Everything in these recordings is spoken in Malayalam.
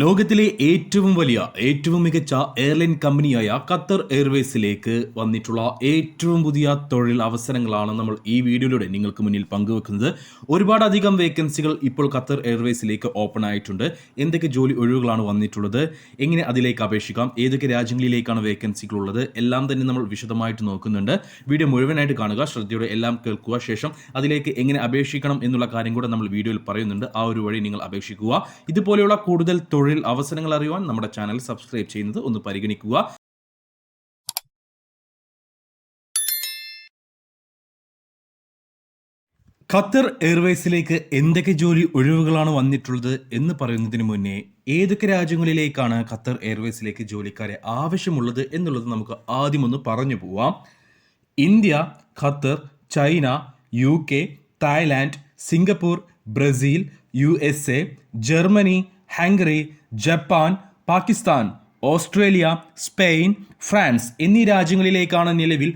ലോകത്തിലെ ഏറ്റവും വലിയ ഏറ്റവും മികച്ച എയർലൈൻ കമ്പനിയായ ഖത്തർ എയർവേസിലേക്ക് വന്നിട്ടുള്ള ഏറ്റവും പുതിയ തൊഴിൽ അവസരങ്ങളാണ് നമ്മൾ ഈ വീഡിയോയിലൂടെ നിങ്ങൾക്ക് മുന്നിൽ പങ്കുവെക്കുന്നത്. ഒരുപാടധികം വേക്കൻസികൾ ഇപ്പോൾ ഖത്തർ എയർവേസിലേക്ക് ഓപ്പൺ ആയിട്ടുണ്ട്. എന്തൊക്കെ ജോലി ഒഴിവുകളാണ് വന്നിട്ടുള്ളത്? എങ്ങനെ അതിലേക്ക് അപേക്ഷിക്കാം? ഏതൊക്കെ രാജ്യങ്ങളിലേക്കാണ് വേക്കൻസികൾ ഉള്ളത്? എല്ലാം തന്നെ നമ്മൾ വിശദമായിട്ട് നോക്കുന്നുണ്ട്. വീഡിയോ മുഴുവനായിട്ട് കാണുക ശ്രദ്ധയോടെ എല്ലാം കേൾക്കുക. ശേഷം അതിലേക്ക് എങ്ങനെ അപേക്ഷിക്കണം എന്നുള്ള കാര്യം കൂടെ നമ്മൾ വീഡിയോയിൽ പറയുന്നുണ്ട്. ആ ഒരു വഴി നിങ്ങൾ അപേക്ഷിക്കുക. ഇതുപോലെയുള്ള കൂടുതൽ തൊഴിൽ അവസരങ്ങൾ അറിയുവാൻ നമ്മുടെ ചാനൽ സബ്സ്ക്രൈബ് ചെയ്യുന്നത് ഒന്ന് പരിഗണിക്കുക. ഖത്തർ എയർവേസിലേക്ക് എന്തൊക്കെ ജോലി ഒഴിവുകളാണ് വന്നിട്ടുള്ളത് എന്ന് പറയുന്നതിന് മുന്നേ ഏതൊക്കെ രാജ്യങ്ങളിലേക്കാണ് ഖത്തർ എയർവേസിലേക്ക് ജോലിക്കാരെ ആവശ്യമുള്ളത് എന്നുള്ളത് നമുക്ക് ആദ്യമൊന്ന് പറഞ്ഞു പോവാം. India Qatar China U K Thailand Singapore Brazil U S A Germany Hungary Japan Pakistan Australia Spain France എന്നീ രാജ്യങ്ങളിലേക്കാണ് നിലവിൽ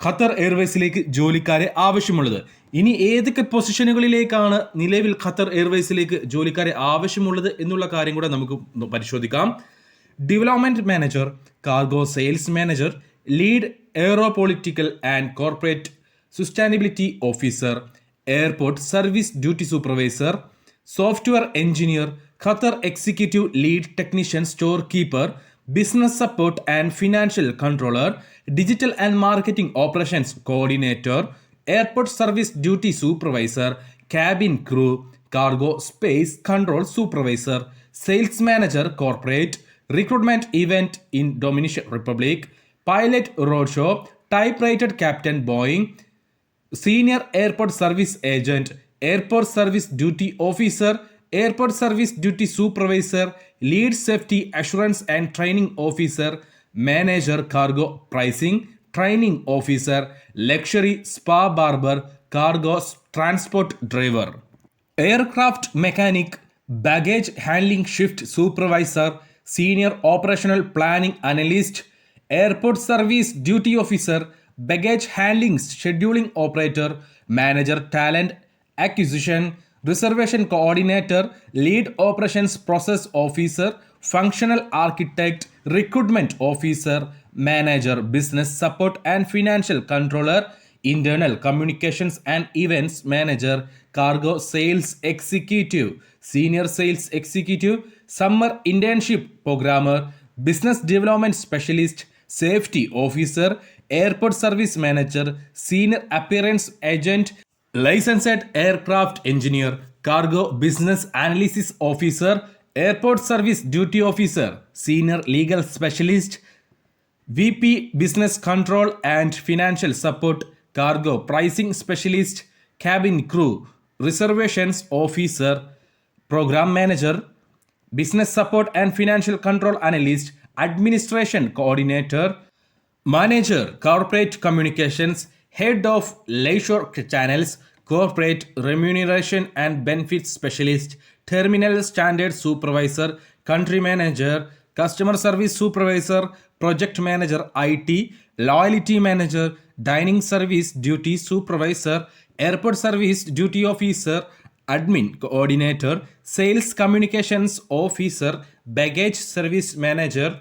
ഖത്തർ എയർവേസിലേക്ക് ജോലിക്കാരെ ആവശ്യമുള്ളത്. ഇനി ഏതൊക്കെ പൊസിഷനുകളിലേക്കാണ് നിലവിൽ ഖത്തർ എയർവേസിലേക്ക് ജോലിക്കാരെ ആവശ്യമുള്ളത് എന്നുള്ള കാര്യം കൂടെ നമുക്ക് പരിശോധിക്കാം. Development manager cargo sales manager lead aeropolitical and corporate sustainability officer airport service duty supervisor software engineer Qatar executive lead technician store keeper business support and financial controller digital and marketing operations coordinator airport service duty supervisor cabin crew cargo space control supervisor sales manager corporate recruitment event in Dominican Republic pilot road show type rated captain Boeing senior airport service agent airport service duty officer airport service duty supervisor lead safety assurance and training officer manager cargo pricing training officer luxury spa barber cargo transport driver aircraft mechanic baggage handling shift supervisor senior operational planning analyst airport service duty officer baggage handling scheduling operator manager talent acquisition reservation coordinator, lead operations process officer, functional architect, recruitment officer, manager, business support and financial controller, internal communications and events manager, cargo sales executive, senior sales executive, summer internship programmer, business development specialist, safety officer, airport service manager, senior appearance agent, licensed aircraft engineer, cargo business analysis officer, airport service duty officer, senior legal specialist, VP business control and financial support, cargo pricing specialist, cabin crew, reservations officer, program manager, business support and financial control analyst, administration coordinator, manager, corporate communications, Head of Leisure Channels, Corporate Remuneration and Benefits Specialist, Terminal Standard Supervisor, Country Manager, Customer Service Supervisor, Project Manager IT, Loyalty Manager, Dining Service Duty Supervisor, Airport Service Duty Officer, Admin Coordinator, Sales Communications Officer, Baggage Service Manager,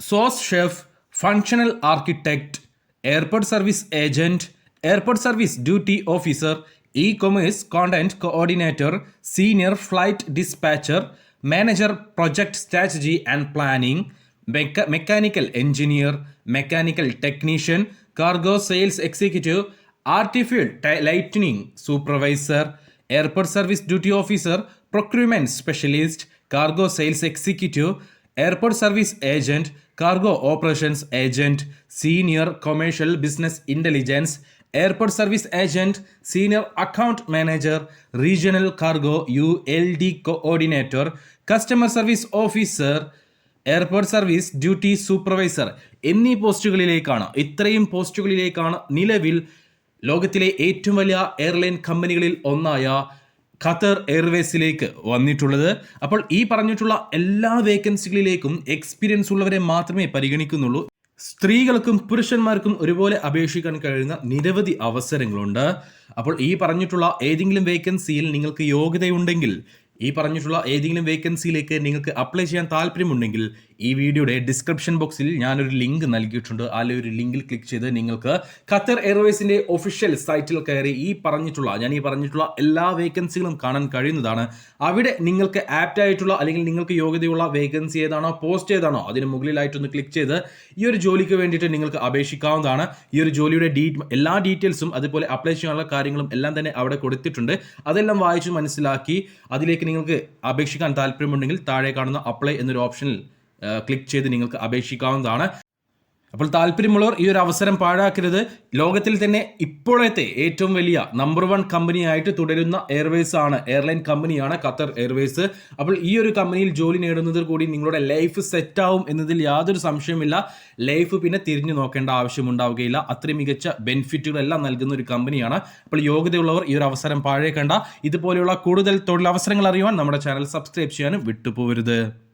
Source Chef, Functional Architect, Airport Service Agent, Airport Service Duty Officer, E-Commerce Content Coordinator, Senior Flight Dispatcher, Manager Project Strategy and Planning, Meca Mechanical Engineer, Mechanical Technician, Cargo Sales Executive, Artificial Lightning Supervisor, Airport Service Duty Officer, Procurement Specialist, Cargo Sales Executive, Airport Service Agent, Cargo Operations Agent, Senior Commercial Business Intelligence, airport service agent senior account manager regional cargo U L D coordinator customer service officer airport service duty supervisor എന്നീ പോസ്റ്റുകളിലേക്കാണ്. ഇത്രയും പോസ്റ്റുകളിലേക്കാണ് നിലവിൽ ലോകത്തിലെ ഏറ്റവും വലിയ എയർലൈൻ കമ്പനികളിൽ ഒന്നായ ഖത്തർ എയർവേസിലേക്ക് വന്നിട്ടുള്ളത്. അപ്പോൾ ഈ പറഞ്ഞിട്ടുള്ള എല്ലാ വേക്കൻസികളിലേക്കും എക്സ്പീരിയൻസ് ഉള്ളവരെ മാത്രമേ പരിഗണിക്കുന്നുള്ളൂ. സ്ത്രീകൾക്കും പുരുഷന്മാർക്കും ഒരുപോലെ അപേക്ഷിക്കാൻ കഴിയുന്ന നിരവധി അവസരങ്ങളുണ്ട്. അപ്പോൾ ഈ പറഞ്ഞിട്ടുള്ള ഏതെങ്കിലും വേക്കൻസിയിൽ നിങ്ങൾക്ക് യോഗ്യതയുണ്ടെങ്കിൽ ഈ പറഞ്ഞിട്ടുള്ള ഏതെങ്കിലും വേക്കൻസിയിലേക്ക് നിങ്ങൾക്ക് അപ്ലൈ ചെയ്യാൻ താല്പര്യമുണ്ടെങ്കിൽ ഈ വീഡിയോയുടെ ഡിസ്ക്രിപ്ഷൻ ബോക്സിൽ ഞാനൊരു ലിങ്ക് നൽകിയിട്ടുണ്ട്. ആ ഒരു ലിങ്കിൽ ക്ലിക്ക് ചെയ്ത് നിങ്ങൾക്ക് ഖത്തർ എയർവേസിന്റെ ഒഫീഷ്യൽ സൈറ്റിൽ കയറി ഈ പറഞ്ഞിട്ടുള്ള ഞാൻ ഈ പറഞ്ഞിട്ടുള്ള എല്ലാ വേക്കൻസികളും കാണാൻ കഴിയുന്നതാണ്. അവിടെ നിങ്ങൾക്ക് ആപ്റ്റ് ആയിട്ടുള്ള അല്ലെങ്കിൽ നിങ്ങൾക്ക് യോഗ്യതയുള്ള വേക്കൻസി ഏതാണോ പോസ്റ്റ് ഏതാണോ അതിന് മുകളിലായിട്ടൊന്ന് ക്ലിക്ക് ചെയ്ത് ഈ ഒരു ജോലിക്ക് വേണ്ടിയിട്ട് നിങ്ങൾക്ക് അപേക്ഷിക്കാവുന്നതാണ്. ഈ ഒരു ജോലിയുടെ ഡീ എല്ലാ ഡീറ്റെയിൽസും അതുപോലെ അപ്ലൈ ചെയ്യാനുള്ള കാര്യങ്ങളും എല്ലാം തന്നെ അവിടെ കൊടുത്തിട്ടുണ്ട്. അതെല്ലാം വായിച്ച് മനസ്സിലാക്കി അതിലേക്ക് നിങ്ങൾക്ക് അപേക്ഷിക്കാൻ താല്പര്യമുണ്ടെങ്കിൽ താഴെ കാണുന്ന അപ്ലൈ എന്നൊരു ഓപ്ഷനിൽ ക്ലിക്ക് ചെയ്ത് നിങ്ങൾക്ക് അപേക്ഷിക്കാവുന്നതാണ്. അപ്പോൾ താല്പര്യമുള്ളവർ ഈ ഒരു അവസരം പാഴാക്കരുത്. ലോകത്തിൽ തന്നെ ഇപ്പോഴത്തെ ഏറ്റവും വലിയ നമ്പർ വൺ കമ്പനിയായിട്ട് തുടരുന്ന എയർവേസ് ആണ് എയർലൈൻ കമ്പനിയാണ് ഖത്തർ എയർവേസ് അപ്പോൾ ഈ ഒരു കമ്പനിയിൽ ജോലി നേടുന്നതിൽ കൂടി നിങ്ങളുടെ ലൈഫ് സെറ്റ് ആവും എന്നതിൽ യാതൊരു സംശയമില്ല ലൈഫ് പിന്നെ തിരിഞ്ഞു നോക്കേണ്ട ആവശ്യമുണ്ടാവുകയില്ല. അത്രയും മികച്ച ബെനിഫിറ്റുകളെല്ലാം നൽകുന്ന ഒരു കമ്പനിയാണ് അപ്പോൾ യോഗ്യതയുള്ളവർ ഈ ഒരു അവസരം പാഴേക്കണ്ട. ഇതുപോലെയുള്ള കൂടുതൽ തൊഴിലവസരങ്ങൾ അറിയുവാൻ നമ്മുടെ ചാനൽ സബ്സ്ക്രൈബ് ചെയ്യാനും വിട്ടുപോകരുത്.